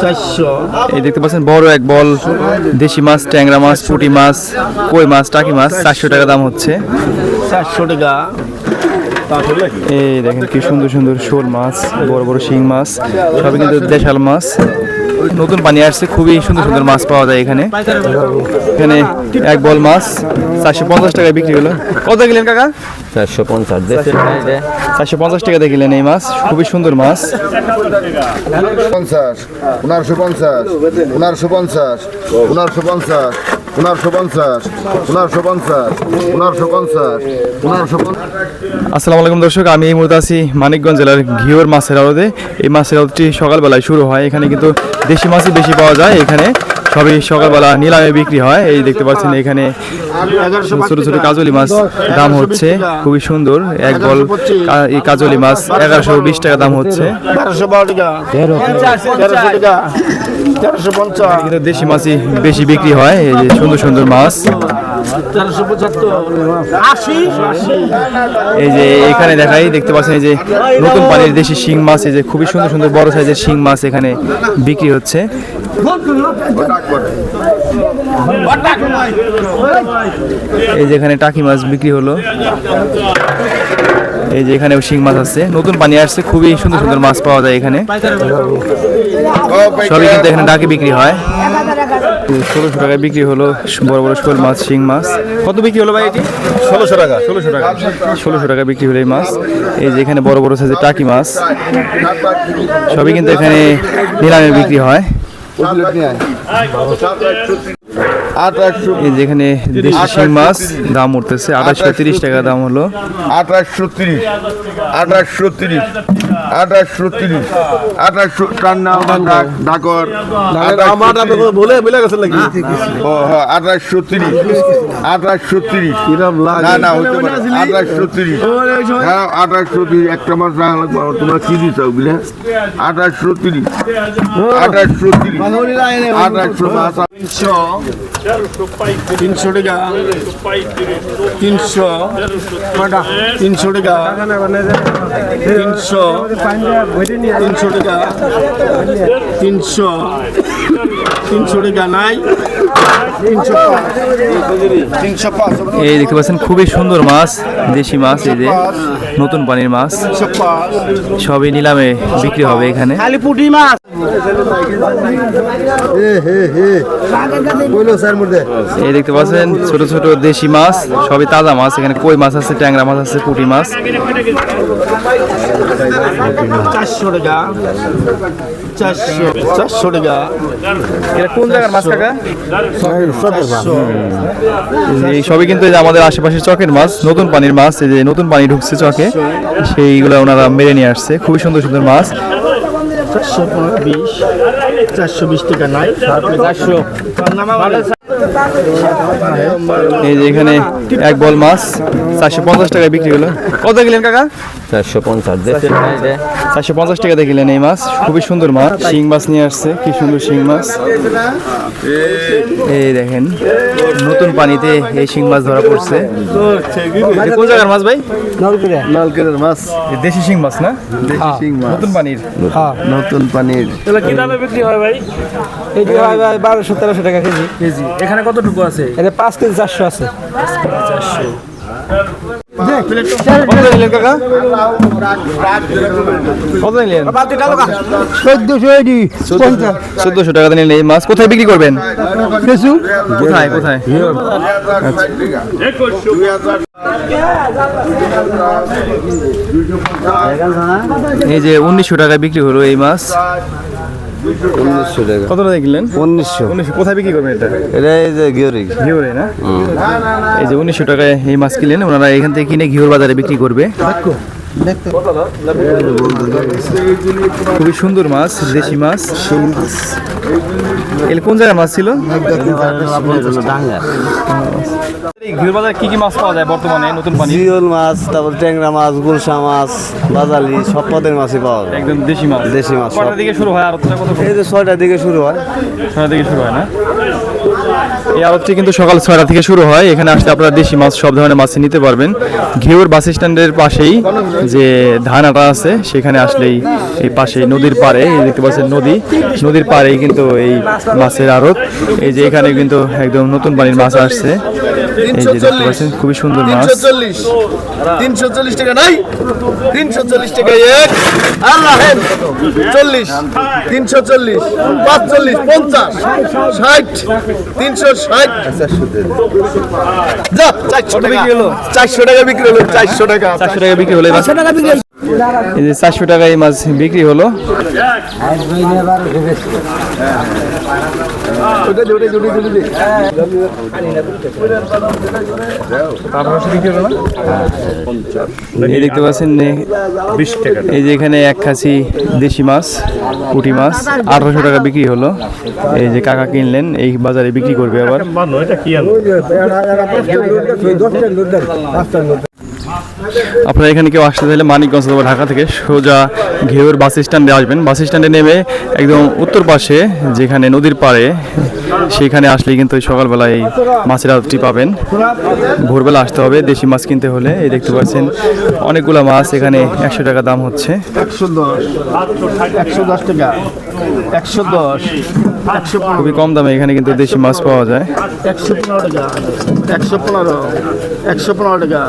চারশো। এই দেখতে পাচ্ছেন বড় এক বল দেশি মাছ ট্যাংরা মাছ পুঁটি মাছ কই মাছ টাকি মাছ চারশো টাকা দাম হচ্ছে। চারশো টাকা। এই দেখেন কি সুন্দর সুন্দর শোল মাছ বড় বড় শিং মাছ সবই কিন্তু দেশাল মাছ। নতুন পানি আসছে খুবই সুন্দর সুন্দর মাছ পাওয়া যায় এখানে। এখানে এক বল মাছ চারশো পঞ্চাশ টাকায় বিক্রি হলো। কত গেলেন কাকা? চারশো পঞ্চাশ চারশো পঞ্চাশ টাকা গেলেন এই মাছ খুবই সুন্দর মাছ। পঞ্চাশ উনারশো পঞ্চাশ উনারশো পঞ্চাশ উনারশো পঞ্চাশ। আসসালামু আলাইকুম দর্শক, আমি এই মুহূর্তে আছি মানিকগঞ্জ জেলার ঘিওর মাছের আড়তে। এই মাছের আড়তটি সকালবেলায় শুরু হয়, এখানে কিন্তু দেশি মাছই বেশি পাওয়া যায়, এখানে সবই সকালবেলা নিলামে বিক্রি হয়। এই দেখতে পাচ্ছেন এখানে ছোট ছোট কাজলি মাছ দাম হচ্ছে, খুবই সুন্দর। এক বল এই কাজলি মাছ এগারোশো বিশ টাকা দাম হচ্ছে। দেশি মাছই বেশি বিক্রি হয়, এই যে সুন্দর সুন্দর মাছ। এই যে এখানে দেখাই, দেখতে পাচ্ছেন এই যে নতুন পানির দেশি শিং মাছ, এই যে খুবই সুন্দর সুন্দর বড় সাইজের শিং মাছ এখানে বিক্রি হচ্ছে। এই যে এখানে টাকি মাছ বিক্রি হলো। এই যে এখানে শিং মাছ আছে। নতুন পানি আসছে খুবই সুন্দর সুন্দর মাছ পাওয়া যায় এখানে। সবই কিন্তু এখানে ডাকে বিক্রি হয়। ষোলোশো টাকায় বিক্রি হলো বড় বড় শোল মাছ শিং মাছ। কত বিক্রি হলো ভাই এটি? ষোলোশো টাকা ষোলোশো টাকা। ষোলোশো টাকা বিক্রি হলো এই মাছ। এই যে এখানে বড় বড় সাইজের টাকি মাছ। সবই কিন্তু এখানে নিলামে বিক্রি হয়। আঠাশশো এই যে এখানে দেশি শিং মাছ দাম উঠতেছে আঠাশশো তিরিশ টাকা দাম হলো আঠাশশো তিরিশ। আঠাশশো তিরিশ। আঠাশশো তিরিশ আঠাশশো কান্না ডাকর আমার বলে বলে গেছে নাকি? আঠাশশো তিরিশ আঠাশশো তিরিশ না না হইতে পারে। আঠাশশো তিরিশ হ্যাঁ আঠাশশো তিরিশ একটা মাস রাখা লাগবে। তোমরা কি দিচ্ছ বুঝলে আঠাশশো তিরিশ আঠাশশো তিরিশ আঠাশশো তিনশো তিনশো টাকা। তিনশো তিনশো টাকা। তিনশো তিনশো টাকা তিনশো তিনশো এই দেখতে পাচ্ছেন, খুবই সুন্দর মাছ, দেশি মাছ এই যে, নতুন পানির মাছ। সবই নিলামে বিক্রি হবে এখানে। খালি মাছ। দেখতে পাচ্ছেন ছোট ছোট দেশি মাছ, সবই তাজা মাছ। এখানে কই মাছ আছে? ট্যাংরা মাছ আছে, পুঁটি মাছ। এই সবই কিন্তু আমাদের আশেপাশে চকের মাছ, নতুন পানির মাছ। এই যে নতুন পানি ঢুকছে চকে, সেইগুলো ওনারা মেরে নিয়ে আসছে। খুবই সুন্দর সুন্দর মাছ। চারশো বিশ চারশো বিশ টাকা নাই। চারশো। এই যে এখানে এক বল মাছ চারশো পঞ্চাশ টাকায় বিক্রি হলো। কত গেলেন কাকা? চারশো পঞ্চাশ চারশো পঞ্চাশ টাকা দেখলেন এই মাছ। খুবই সুন্দর মাছ। শিং মাছ নিয়ে আসছে কি সুন্দর শিং মাছ। এই দেখেন নতুন পানিতে এই শিং মাছ ধরা পড়ছে। কোন জায়গার মাছ ভাই? লালকেরের মাছ। দেশি শিং মাছ না? শিং মাছ। নতুন পানির। নতুন পানির। এটি হয় ভাই বারোশো তেরোশো টাকা কেজি। কেজি। এখানে কতটুকু আছে? এটা পাঁচ কেজি চারশো আছে। কত নিলেন কাকা কত নিলেন চোদ্দশো টাকা নিলেন এই মাছ। কোথায় বিক্রি করবেন? কিছু কোথায় কোথায়? এই যে উনিশশো টাকায় বিক্রি হলো এই মাছ। উনিশশো টাকা। কত টাকা কিনলেন উনিশশো। উনিশশো। কোথায় বিক্রি করবেন এটা? এটা এই যে গিওরি ঘিওরে না? এই যে উনিশশো টাকায় এই মাছ কিনলেন ওনারা এখান থেকে কিনে ঘিওর বাজারে বিক্রি করবে। খুবই সুন্দর মাছ দেশি মাছ। এর কোন জায়গার মাছ ছিল? ঘিওর বাজারে কি কি মাছ পাওয়া যায় বর্তমানে নতুন পানি জিওল মাছ তারপর ট্যাংরা মাছ গুলশা মাছ বাজালি সব পদের মাছই পাওয়া যায়। একদম দেশি মাছ। দেশি মাছ সব। কটার দিকে শুরু হয় আর এই যে ছয়টার দিকে শুরু হয়। ছটার দিকে শুরু হয় না? এই আড়তটি কিন্তু সকাল ছয়টা থেকে শুরু হয়। এখানে আসলে আপনারা দেশি মাছ, সব ধরনের মাছ নিতে পারবেন। ঘেউর বাস স্ট্যান্ডের পাশেই যে ধান আটা আছে, সেখানে আসলেই এই পাশে নদীর পাড়ে দেখতে পাচ্ছেন নদী। নদীর পাড়েই কিন্তু এই মাছের আড়ত। এই যে এখানে কিন্তু একদম নতুন পানির মাছ আসছে। এই যে দেখতে পাচ্ছেন, খুবই সুন্দর মাছ। তিনশো চল্লিশ। টাকা নাই। তিনশো ষাট। হলো চারশো টাকা। চারশো টাকা বিক্রি হলো চারশো টাকা। চারশো টাকা বিক্রি হলো। এই যে চারশো টাকা এই মাছ বিক্রি হলো। দেখতে পাচ্ছেন এই যে এখানে এক খাসি দেশি মাছ, পুঁটি মাছ, আঠারোশো টাকা বিক্রি হলো। এই যে কাকা কিনলেন, এই বাজারে বিক্রি করবে আবার। আপনারা এখানে কেউ আসতে চাইলে মানিকগঞ্জ অথবা ঢাকা থেকে সোজা ঘেউর বাস স্ট্যান্ডে আসবেন। বাস স্ট্যান্ডে নেমে একদম উত্তর পাশে যেখানে নদীর পাড়ে সেখানে আসলেই কিন্তু ওই সকালবেলা এই মাছের আড়তটি পাবেন। ভোরবেলা আসতে হবে দেশি মাছ কিনতে হলে। এই দেখতে পাচ্ছেন অনেকগুলো মাছ এখানে একশো টাকা দাম হচ্ছে। একশো দশ একশো দশ টাকা একশো দশ খুবই কম দামে এখানে কিন্তু দেশি মাছ পাওয়া যায়। একশো পনেরো টাকা একশো পনেরো একশো পনেরো টাকা।